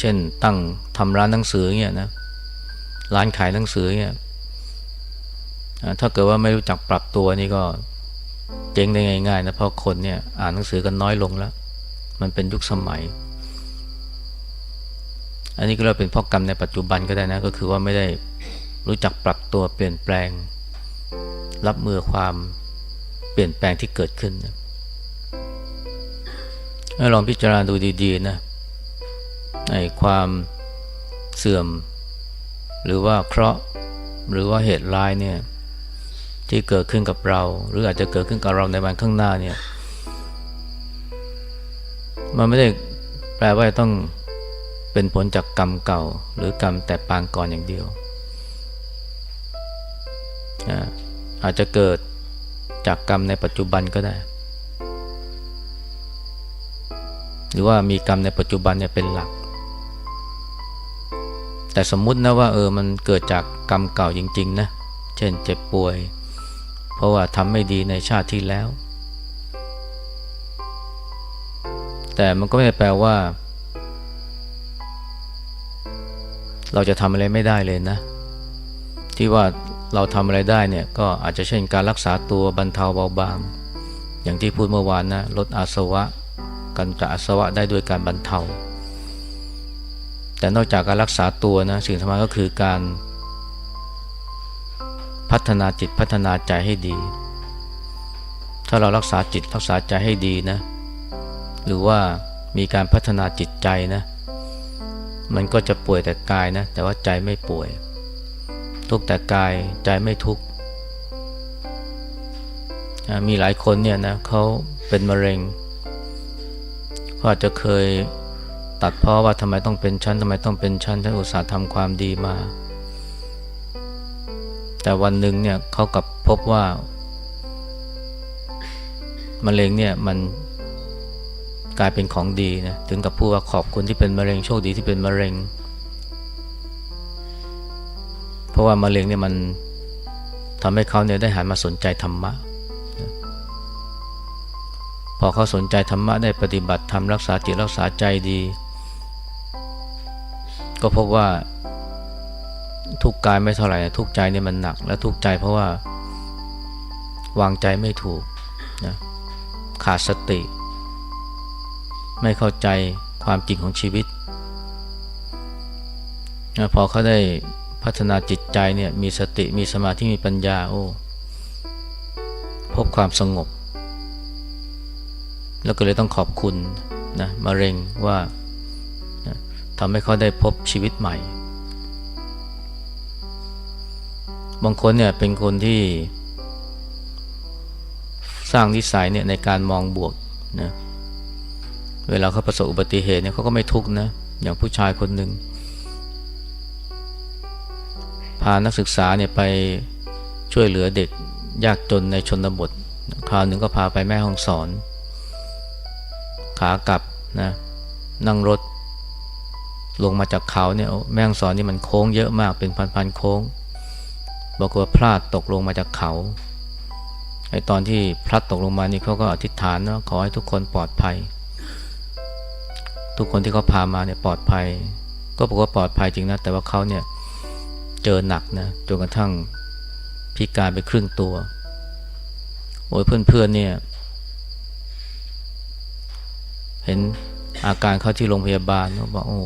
เช่นตั้งทำร้านหนังสือเงี้ยนะร้านขายหนังสือเงี้ยถ้าเกิดว่าไม่รู้จักปรับตัวนี่ก็เจ๊งได้ง่ายๆนะเพราะคนเนี่ยอ่านหนังสือกันน้อยลงแล้ว มันเป็นยุคสมัย อันนี้ก็เราเป็นพราะกรรมในปัจจุบันก็ได้นะ ก็คือว่าไม่ได้รู้จักปรับตัวเปลี่ยนแปลง รับมือความเปลี่ยนแปลงที่เกิดขึ้นนะลองพิจารณาดูดีๆนะ ในความเสื่อม หรือว่าเคราะห์หรือว่าเหตุร้ายเนี่ยที่เกิดขึ้นกับเรา หรืออาจจะเกิดขึ้นกับเราในวันข้างหน้าเนี่ยมันไม่ได้แปลว่าต้องเป็นผลจากกรรมเก่า หรือกรรมแต่ปางก่อนอย่างเดียว อาจจะเกิดจากกรรมในปัจจุบันก็ได้ หรือว่ามีกรรมในปัจจุบันเนี่ยเป็นหลัก แต่สมมุตินะว่าเออมันเกิดจากกรรมเก่าจริงๆนะเช่นเจ็บป่วย เพราะว่าทำไม่ดีในชาติที่แล้ว แต่มันก็ไม่ได้แปลว่า เราจะทำอะไรไม่ได้เลยนะ ที่ว่าเราทำอะไรได้เนี่ยก็อาจจะเช่นการรักษาตัวบรรเทาเบาบาง อย่างที่พูดเมื่อวานนะลดอาสวะกันจัดอาสวะได้ด้วยการบรรเทา แต่นอกจากการรักษาตัวนะสิ่งสำคัญก็คือการพัฒนาจิตพัฒนาใจให้ดี ถ้าเรารักษาจิตรักษาใจให้ดีนะ หรือว่ามีการพัฒนาจิตใจนะ มันก็จะป่วยแต่กายนะ แต่ว่าใจไม่ป่วย ทุกแต่กายใจไม่ทุกมีหลายคนเนี่ยนะเขาเป็นมะเร็งเขาอาจจะเคย ตัดเพราะว่าทำไมต้องเป็นชั้นทำไมต้องเป็นชั้นฉันอุตส่าห์ทำความดีมา แต่วันหนึ่งเนี่ยเขากลับพบว่ามะเร็งเนี่ยมันกลายเป็นของดีนะถึงกับพูดว่าขอบคุณที่เป็นมะเร็งโชคดีที่เป็นมะเร็ง เพราะว่ามะเร็งเนี่ยมันทำให้เขาเนี่ยได้หันมาสนใจธรรมะ พอเขาสนใจธรรมะได้ปฏิบัติธรรมรักษาจิตรักษาใจดี ก็พบว่า ทุกกายไม่เท่าไหร่ทุกใจเนี่ยมันหนัก และทุกใจเพราะว่า วางใจไม่ถูกนะขาดสติ ไม่เข้าใจความจริงของชีวิตพอเขาได้พัฒนาจิตใจเนี่ยมีสติมีสมาธิมีปัญญาโอ้พบความสงบ แล้วก็เลยต้องขอบคุณนะมะเร็งว่า ทำให้เขาได้พบชีวิตใหม่ บางคนเนี่ยเป็นคนที่ สร้างนิสัยเนี่ยในการมองบวกนะเวลาเขาประสบอุบัติเหตุเนี่ยเขาก็ไม่ทุกข์นะอย่างผู้ชายคนหนึ่งพานักศึกษาเนี่ยไปช่วยเหลือเด็กยากจนในชนบท คราวหนึ่งก็พาไปแม่ห้องสอน ขากลับนะนั่งรถ ลงมาจากเขาเนี่ยแม่งสอนนี่มันโค้งเยอะมากเป็นพันๆโค้งบอกว่าพลาดตกลงมาจากเขาไอ้ตอนที่พลัดตกลงมานี่เขาก็อธิษฐานนะขอให้ทุกคนปลอดภัย ทุกคนที่เขาพามาเนี่ยปลอดภัย ก็บอกว่าปลอดภัยจริงนะแต่ว่าเขาเนี่ยเจอหนักนะจนกระทั่งพิการไปครึ่งตัวโอ้ยเพื่อนๆเนี่ยเห็นอาการเขาที่โรงพยาบาลบอกโอ้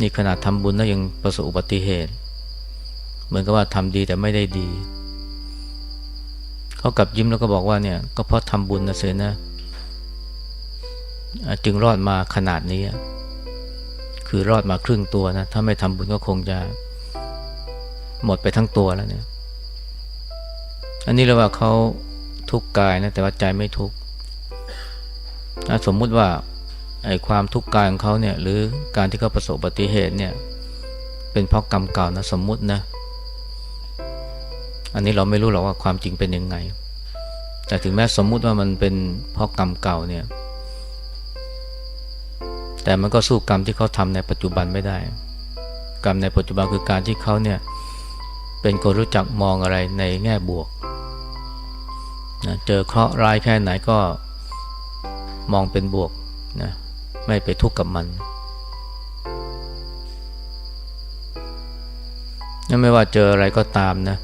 นี่ขนาดทำบุญแล้วยังประสบอุบัติเหตุ เหมือนกับว่าทำดีแต่ไม่ได้ดี เขากลับยิ้มแล้วก็บอกว่าเนี่ยก็เพราะทำบุญนะเสนะ จึงรอดมาขนาดนี้ คือรอดมาครึ่งตัวนะ ถ้าไม่ทำบุญก็คงจะ หมดไปทั้งตัวแล้วเนี่ย อันนี้เรียกว่าเขาทุกข์กายนะแต่ว่าใจไม่ทุกข์สมมุติว่า ไอ้ความทุกข์กายของเขาเนี่ยหรือการที่เขาประสบอุบัติเหตุเนี่ยเป็นเพราะกรรมเก่านะสมมุตินะ อันนี้เราไม่รู้หรอกว่าความจริงเป็นยังไง แต่ถึงแม้สมมุติว่ามันเป็นเพราะกรรมเก่าเนี่ย แต่มันก็สู้กรรมที่เขาทำในปัจจุบันไม่ได้ กรรมในปัจจุบันคือการที่เขาเนี่ยเป็นคนรู้จักมองอะไรในแง่บวกนะเจอเคราะห์ร้ายแค่ไหนก็มองเป็นบวกนะ ไม่ไปทุกข์กับมันไม่ว่าเจออะไรก็ตามนะ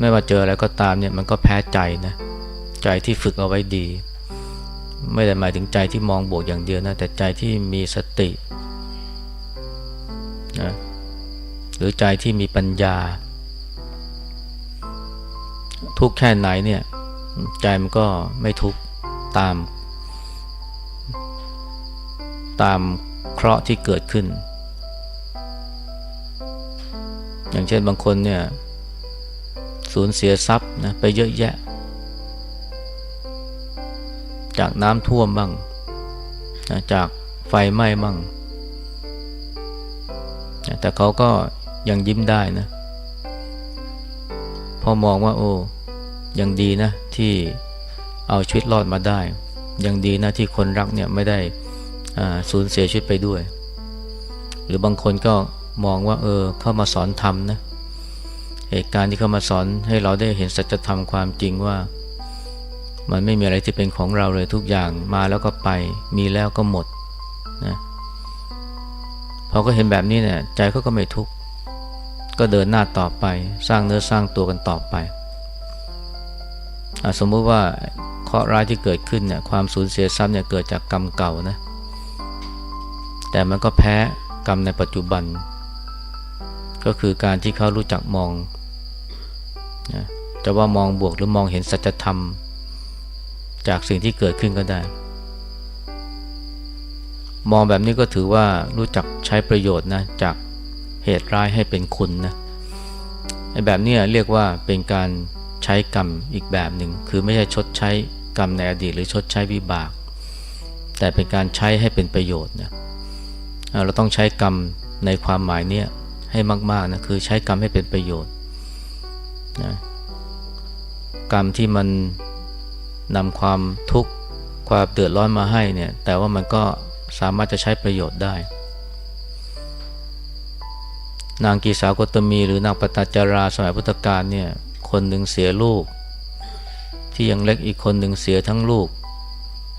ไม่ว่าเจออะไรก็ตามเนี่ยมันก็แพ้ใจนะ ใจที่ฝึกเอาไว้ดี ไม่ได้หมายถึงใจที่มองบวกอย่างเดียวนะแต่ใจที่มีสตินะหรือใจที่มีปัญญา ทุกแค่ไหนเนี่ย ใจมันก็ไม่ทุกตาม ตามเคราะห์ที่เกิดขึ้น อย่างเช่นบางคนเนี่ยสูญเสียทรัพย์นะไปเยอะแยะ จากน้ำท่วมบ้างนะจากไฟไหม้บ้างนะแต่เขาก็ยังยิ้มได้นะพอมองว่าโอ้ยังดีนะที่เอาชีวิตรอดมาได้ ยังดีนะที่คนรักเนี่ยไม่ได้ สูญเสียชีวิตไปด้วย หรือบางคนก็มองว่าเออเข้ามาสอนธรรมนะเหตุการณ์ที่เข้ามาสอนให้เราได้เห็นสัจธรรมความจริงว่า มันไม่มีอะไรที่เป็นของเราเลยทุกอย่างมาแล้วก็ไปมีแล้วก็หมดนะพอก็เห็นแบบนี้เนี่ยใจเขาก็ไม่ทุกข์ก็เดินหน้าต่อไปสร้างเนื้อสร้างตัวกันต่อไปอสมมุติว่าเคราะห์ร้ายที่เกิดขึ้นเนี่ยความสูญเสียทรัพย์เนี่ยเกิดจากกรรมเก่านะ แต่มันก็แพ้กรรมในปัจจุบัน ก็คือการที่เขารู้จักมองนะจะว่ามองบวกหรือมองเห็นสัจธรรม จากสิ่งที่เกิดขึ้นก็ได้ มองแบบนี้ก็ถือว่ารู้จักใช้ประโยชน์นะจากเหตุร้ายให้เป็นคุณนะไอแบบนี้เรียกว่าเป็นการใช้กรรมอีกแบบหนึ่ง คือไม่ใช่ชดใช้กรรมในอดีตหรือชดใช้วิบาก แต่เป็นการใช้ให้เป็นประโยชน์นะเเราต้องใช้กรรมในความหมายเนี้ยให้มากๆนะคือใช้กรรมให้เป็นประโยชน์นะกรรมที่มันนำความทุกข์ความเดือดร้อนมาให้เนี่ยแต่ว่ามันก็สามารถจะใช้ประโยชน์ได้ นางกีสาวกตมี หรือนางปตจาราสมัยพุทธกาลเนี่ยคนหนึ่งเสียลูก ที่ยังเล็กอีกคนหนึ่งเสียทั้งลูก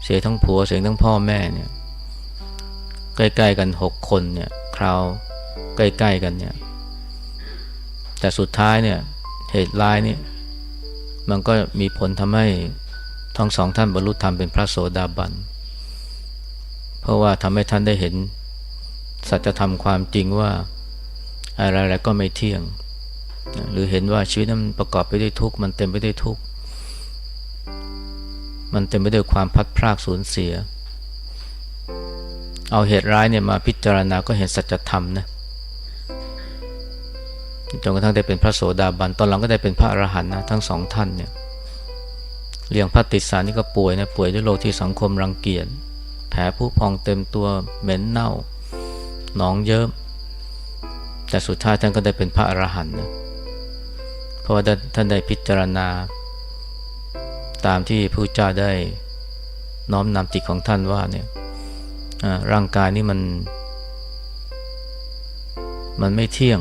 เสียทั้งผัวเสียทั้งพ่อแม่เนี่ย ใกล้ๆกันหกคนเนี่ยคราวใกล้ๆกันเนี่ยแต่สุดท้ายเนี่ยเหตุร้ายนี่มันก็มีผลทำให้ทั้งสองท่านบรรลุธรรมเป็นพระโสดาบัน เพราะว่าทำให้ท่านได้เห็น สัจธรรมความจริงว่าอะไรๆก็ไม่เที่ยง หรือเห็นว่าชีวิตนั้นประกอบไปด้วยทุกข์มันเต็มไปด้วยทุกข์มันเต็มไปด้วยความพัดพรากสูญเสีย เอาเหตุร้ายเนี่ยมาพิจารณาก็เห็นสัจธรรมนะจนกระทั่งได้เป็นพระโสดาบันตอนหลังก็ได้เป็นพระอรหันต์นะทั้งสองท่านเนี่ยเลี้ยงพระติสานี่ก็ป่วยนะป่วยด้วยโรคที่สังคมรังเกียจแผลผู้พองเต็มตัวเหม็นเน่าหนองเยิ้มแต่สุดท้ายท่านก็ได้เป็นพระอรหันต์นะเพราะว่าท่านได้พิจารณา ตามที่พระเจ้าได้น้อมนำจิตของท่านว่าเนี่ย ร่างกายนี่มัน มันไม่เที่ยง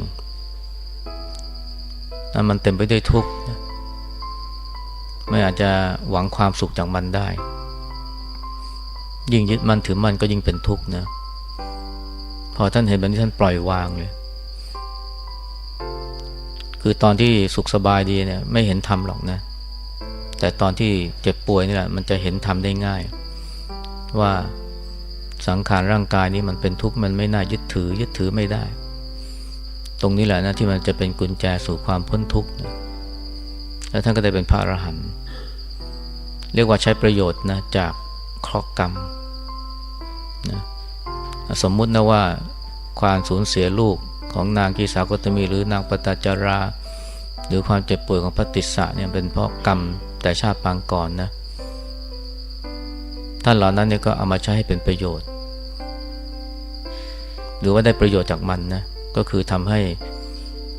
มันเต็มไปด้วยทุกข์ไม่อาจจะหวังความสุขจากมันได้ ยิ่งยึดมันถือมันก็ยิ่งเป็นทุกข์นะ พอท่านเห็นแบบนี้ท่านปล่อยวางเลย คือตอนที่สุขสบายดีเนี่ย ไม่เห็นธรรมหรอกนะ แต่ตอนที่เจ็บป่วยนี่แหละมันจะเห็นธรรมได้ง่าย ว่า สังขารร่างกายนี้มันเป็นทุกข์มันไม่น่ายึดถือ ยึดถือไม่ได้ ตรงนี้แหละนะที่มันจะเป็นกุญแจสู่ความพ้นทุกข์แล้วท่านก็ได้เป็นพระอรหันต์เรียกว่าใช้ประโยชน์นะจากเคราะห์กรรมนะสมมุตินะว่าความสูญเสียลูกของนางกีสากตมี หรือนางปตจารา หรือความเจ็บป่วยของพระติสสะเนี่ยเป็นเพราะกรรมแต่ชาติปางก่อนนะ ท่านเหล่านั้นเนี่ยก็เอามาใช้ให้เป็นประโยชน์ หรือว่าได้ประโยชน์จากมันนะก็คือทำให้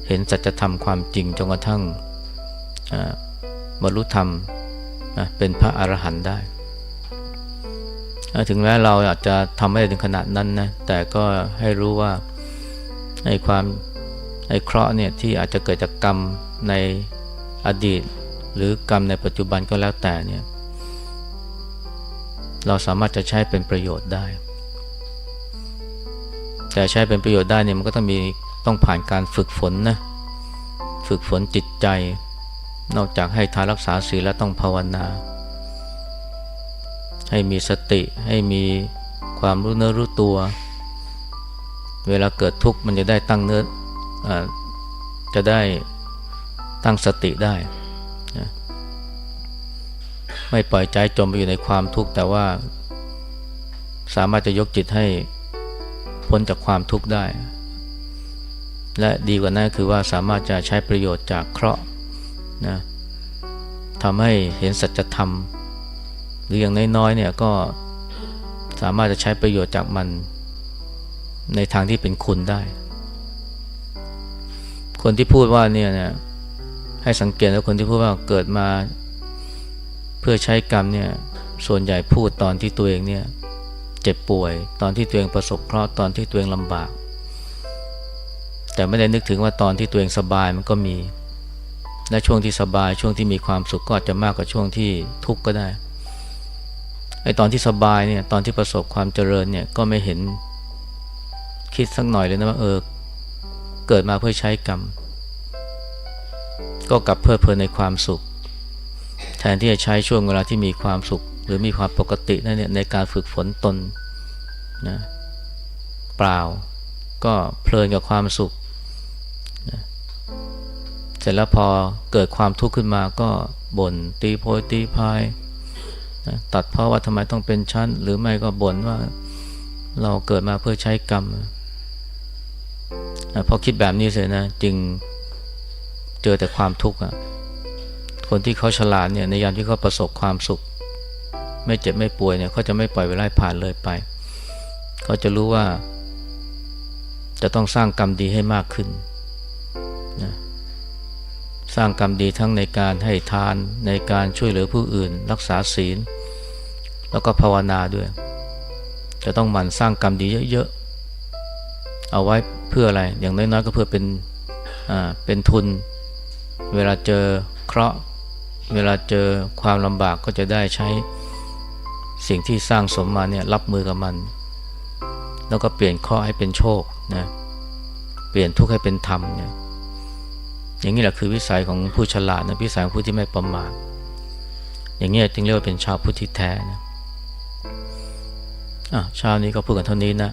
เห็นสัจธรรมความจริงจนกระทั่งบรรลุธรรมเป็นพระอรหันต์ได้ ถึงแม้เราอาจจะทำไม่ได้ถึงขนาดนั้นนะแต่ก็ให้รู้ว่าในความไอ้เคราะห์เนี่ยที่อาจจะเกิดจากกรรมในอดีต หรือกรรมในปัจจุบันก็แล้วแต่เนี่ย เราสามารถจะใช้เป็นประโยชน์ได้ แต่ใช้เป็นประโยชน์ได้เนี่ยมันก็ต้องมีต้องผ่านการฝึกฝนนะฝึกฝนจิตใจ นอกจากให้ทานรักษาศีลแล้วต้องภาวนา ให้มีสติให้มีความรู้เนื้อรู้ตัว เวลาเกิดทุกข์มันจะได้ตั้งเนื้ออจะได้ตั้งสติได้ ไม่ปล่อยใจจมไปอยู่ในความทุกข์แต่ว่า สามารถจะยกจิตให้พ้นจากความทุกข์ได้ และดีกว่านั้นคือว่าสามารถจะใช้ประโยชน์จากเคราะห์นะทำให้เห็นสัจธรรม หรืออย่างน้อยๆเนี่ยก็สามารถจะใช้ประโยชน์จากมันในทางที่เป็นคุณได้ คนที่พูดว่าเนี่ยนะให้สังเกตแล้วคนที่พูดว่าเกิดมา เพื่อใช้กรรมเนี่ยส่วนใหญ่พูดตอนที่ตัวเองเนี่ยเจ็บป่วย ตอนที่ตัวเองประสบเคราะห์ตอนที่ตัวเองลำบาก แต่ไม่ได้นึกถึงว่าตอนที่ตัวเองสบายมันก็มี และช่วงที่สบายช่วงที่มีความสุขก็อาจจะมากกว่าช่วงที่ทุกข์ก็ได้ไอตอนที่สบายเนี่ยตอนที่ประสบความเจริญเนี่ยก็ไม่เห็นคิดสักหน่อยเลยนะว่าเออเกิดมาเพื่อใช้กรรม ก็กลับเพลิดเพลินในความสุข แทนที่จะใช้ช่วงเวลาที่มีความสุข หรือมีความปกตินั่นเนี่ยในการฝึกฝนตนนะเปล่าก็เพลินกับความสุขนะเสร็จแล้วพอเกิดความทุกข์ขึ้นมาก็บ่นตีโพยตีพายนะตัดเพราะว่าทำไมต้องเป็นชั้น หรือไม่ก็บ่นว่าเราเกิดมาเพื่อใช้กรรมนะพอคิดแบบนี้เสร็จนะจึงเจอแต่ความทุกข์อะ คนที่เขาฉลาดเนี่ยในยามที่เขาประสบความสุข ไม่เจ็บไม่ป่วยเนี่ยเขาจะไม่ปล่อยเวลาผ่านเลยไป เขาจะรู้ว่า จะต้องสร้างกรรมดีให้มากขึ้นนะสร้างกรรมดีทั้งในการให้ทานในการช่วยเหลือผู้อื่น รักษาศีล แล้วก็ภาวนาด้วย จะต้องหมั่นสร้างกรรมดีเยอะๆ เอาไว้เพื่ออะไรอย่างน้อยๆก็เพื่อเป็นอ่าเป็นทุน เวลาเจอเคราะห์ เวลาเจอความลำบากก็จะได้ใช้สิ่งที่สร้างสมมาเนี่ยรับมือกับมัน แล้วก็เปลี่ยนเคราะห์ให้เป็นโชคนะเปลี่ยนทุกข์ให้เป็นธรรมเนี่ยอย่างนี้แหละคือวิสัยของผู้ฉลาดนะวิสัยของผู้ที่ไม่ประมาทอย่างนี้จึงเรียกว่าเป็นชาวพุทธิแท้นะอะช้านี้ก็พูดกันเท่านี้นะ